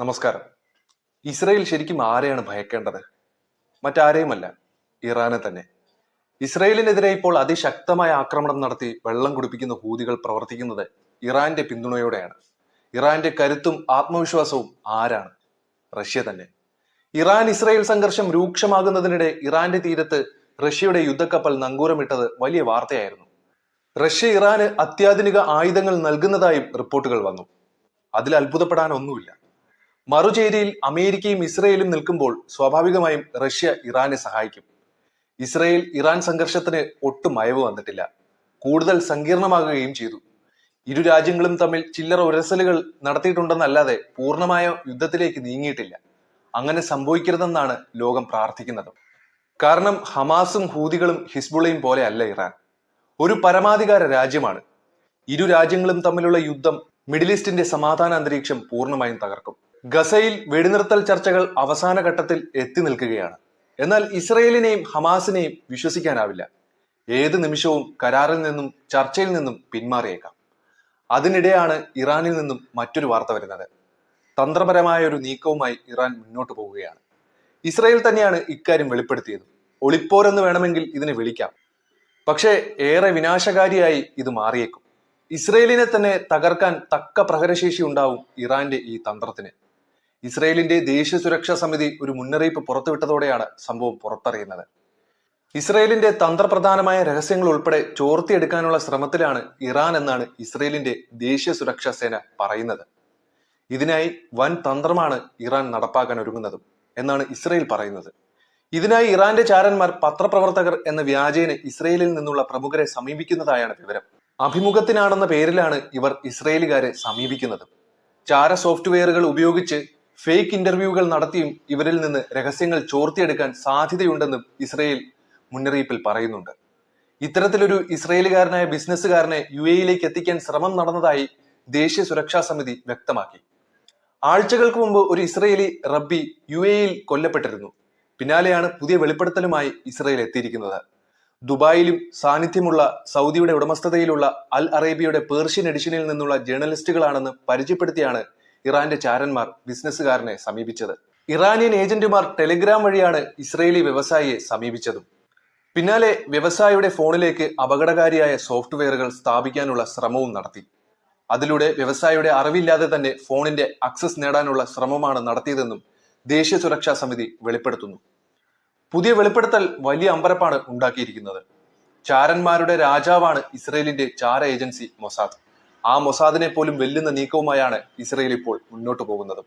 നമസ്കാരം. ഇസ്രയേൽ ശരിക്കും ആരെയാണ് ഭയക്കേണ്ടത്? മറ്റാരെയുമല്ല ഇറാനെ തന്നെ. ഇസ്രയേലിനെതിരെ ഇപ്പോൾ അതിശക്തമായ ആക്രമണം നടത്തി വെള്ളം കുടിപ്പിക്കുന്ന ഹൂതികൾ പ്രവർത്തിക്കുന്നത് ഇറാന്റെ പിന്തുണയോടെയാണ്. ഇറാന്റെ കരുത്തും ആത്മവിശ്വാസവും ആരാണ്? റഷ്യ തന്നെ. ഇറാൻ ഇസ്രയേൽ സംഘർഷം രൂക്ഷമാകുന്നതിനിടെ ഇറാന്റെ തീരത്ത് റഷ്യയുടെ യുദ്ധക്കപ്പൽ നങ്കൂരമിട്ടത് വലിയ വാർത്തയായിരുന്നു. റഷ്യ ഇറാന് അത്യാധുനിക ആയുധങ്ങൾ നൽകുന്നതായും റിപ്പോർട്ടുകൾ വന്നു. അതിൽ അത്ഭുതപ്പെടാൻ ഒന്നുമില്ല മറുചേരിയിൽ അമേരിക്കയും ഇസ്രയേലും നിൽക്കുമ്പോൾ സ്വാഭാവികമായും റഷ്യ ഇറാനെ സഹായിക്കും. ഇസ്രയേൽ ഇറാൻ സംഘർഷത്തിന് ഒട്ടും അയവ് വന്നിട്ടില്ല. കൂടുതൽ സങ്കീർണമാകുകയും ചെയ്തു. ഇരു രാജ്യങ്ങളും തമ്മിൽ ചില്ലറ ഉരസലുകൾ നടത്തിയിട്ടുണ്ടെന്നല്ലാതെ പൂർണമായ യുദ്ധത്തിലേക്ക് നീങ്ങിയിട്ടില്ല. അങ്ങനെ സംഭവിക്കരുതെന്നാണ് ലോകം പ്രാർത്ഥിക്കുന്നത്. കാരണം ഹമാസും ഹൂതികളും ഹിസ്ബുളയും പോലെ അല്ല ഇറാൻ. ഒരു പരമാധികാര രാജ്യമാണ്. ഇരു രാജ്യങ്ങളും തമ്മിലുള്ള യുദ്ധം മിഡിൽ ഈസ്റ്റിന്റെ സമാധാന അന്തരീക്ഷം പൂർണമായും തകർക്കും. ഗസയിൽ വെടിനിർത്തൽ ചർച്ചകൾ അവസാന ഘട്ടത്തിൽ എത്തി നിൽക്കുകയാണ്. എന്നാൽ ഇസ്രയേലിനെയും ഹമാസിനെയും വിശ്വസിക്കാനാവില്ല. ഏത് നിമിഷവും കരാറിൽ നിന്നും ചർച്ചയിൽ നിന്നും പിന്മാറിയേക്കാം. അതിനിടെയാണ് ഇറാനിൽ നിന്നും മറ്റൊരു വാർത്ത വരുന്നത്. തന്ത്രപരമായ ഒരു നീക്കവുമായി ഇറാൻ മുന്നോട്ട് പോവുകയാണ്. ഇസ്രയേൽ തന്നെയാണ് ഇക്കാര്യം വെളിപ്പെടുത്തിയത്. ഒളിപ്പോരെന്ന് വേണമെങ്കിൽ ഇതിനെ വിളിക്കാം. പക്ഷേ ഏറെ വിനാശകാരിയായി ഇത് മാറിയേക്കും. ഇസ്രയേലിനെ തന്നെ തകർക്കാൻ തക്ക പ്രഹരശേഷി ഉണ്ടാവും ഇറാന്റെ ഈ തന്ത്രത്തിന്. ഇസ്രയേലിന്റെ ദേശീയ സുരക്ഷാ സമിതി ഒരു മുന്നറിയിപ്പ് പുറത്തുവിട്ടതോടെയാണ് സംഭവം പുറത്തറിയുന്നത്. ഇസ്രയേലിന്റെ തന്ത്രപ്രധാനമായ രഹസ്യങ്ങൾ ഉൾപ്പെടെ ചോർത്തിയെടുക്കാനുള്ള ശ്രമത്തിലാണ് ഇറാൻ എന്നാണ് ഇസ്രയേലിന്റെ ദേശീയ സുരക്ഷാ സേന പറയുന്നത്. ഇതിനായി വൻ തന്ത്രമാണ് ഇറാൻ നടപ്പാക്കാൻ ഒരുങ്ങുന്നതും എന്നാണ് ഇസ്രയേൽ പറയുന്നത്. ഇതിനായി ഇറാന്റെ ചാരന്മാർ പത്രപ്രവർത്തകർ എന്ന വ്യാജേന ഇസ്രയേലിൽ നിന്നുള്ള പ്രമുഖരെ സമീപിക്കുന്നതായാണ് വിവരം. അഭിമുഖത്തിനാണെന്ന പേരിലാണ് ഇവർ ഇസ്രയേലുകാരെ സമീപിക്കുന്നത്. ചാര സോഫ്റ്റ്വെയറുകൾ ഉപയോഗിച്ച് ഫേക്ക് ഇന്റർവ്യൂകൾ നടത്തിയും ഇവരിൽ നിന്ന് രഹസ്യങ്ങൾ ചോർത്തിയെടുക്കാൻ സാധ്യതയുണ്ടെന്നും ഇസ്രയേൽ മുന്നറിയിപ്പിൽ പറയുന്നുണ്ട്. ഇത്തരത്തിലൊരു ഇസ്രയേലുകാരനായ ബിസിനസ്സുകാരനെ യു എയിലേക്ക് എത്തിക്കാൻ ശ്രമം നടന്നതായി ദേശീയ സുരക്ഷാ സമിതി വ്യക്തമാക്കി. ആഴ്ചകൾക്ക് മുമ്പ് ഒരു ഇസ്രയേലി റബ്ബി യു എയിൽ കൊല്ലപ്പെട്ടിരുന്നു. പിന്നാലെയാണ് പുതിയ വെളിപ്പെടുത്തലുമായി ഇസ്രയേൽ എത്തിയിരിക്കുന്നത്. ദുബായിലും സാന്നിധ്യമുള്ള സൗദിയുടെ ഉടമസ്ഥതയിലുള്ള അൽ അറേബ്യയുടെ പേർഷ്യൻ എഡിഷനിൽ നിന്നുള്ള ജേർണലിസ്റ്റുകളാണെന്ന് പരിചയപ്പെടുത്തിയാണ് ഇറാന്റെ ചാരന്മാർ ബിസിനസ്സുകാരനെ സമീപിച്ചത്. ഇറാനിയൻ ഏജന്റുമാർ ടെലിഗ്രാം വഴിയാണ് ഇസ്രയേലി വ്യവസായിയെ സമീപിച്ചതും. പിന്നാലെ വ്യവസായിയുടെ ഫോണിലേക്ക് അപകടകാരിയായ സോഫ്റ്റ്വെയറുകൾ സ്ഥാപിക്കാനുള്ള ശ്രമവും നടത്തി. അതിലൂടെ വ്യവസായിയുടെ അറിവില്ലാതെ തന്നെ ഫോണിന്റെ അക്സസ് നേടാനുള്ള ശ്രമമാണ് നടത്തിയതെന്നും ദേശീയ സുരക്ഷാ സമിതി വെളിപ്പെടുത്തുന്നു. പുതിയ വെളിപ്പെടുത്തൽ വലിയ അമ്പരപ്പാണ് ഉണ്ടാക്കിയിരിക്കുന്നത്. ചാരന്മാരുടെ രാജാവാണ് ഇസ്രയേലിന്റെ ചാര ഏജൻസി മൊസാദ്. ആ മൊസാദിനെ പോലും വെല്ലുന്ന നീക്കവുമായാണ് ഇസ്രയേൽ ഇപ്പോൾ മുന്നോട്ട് പോകുന്നത്.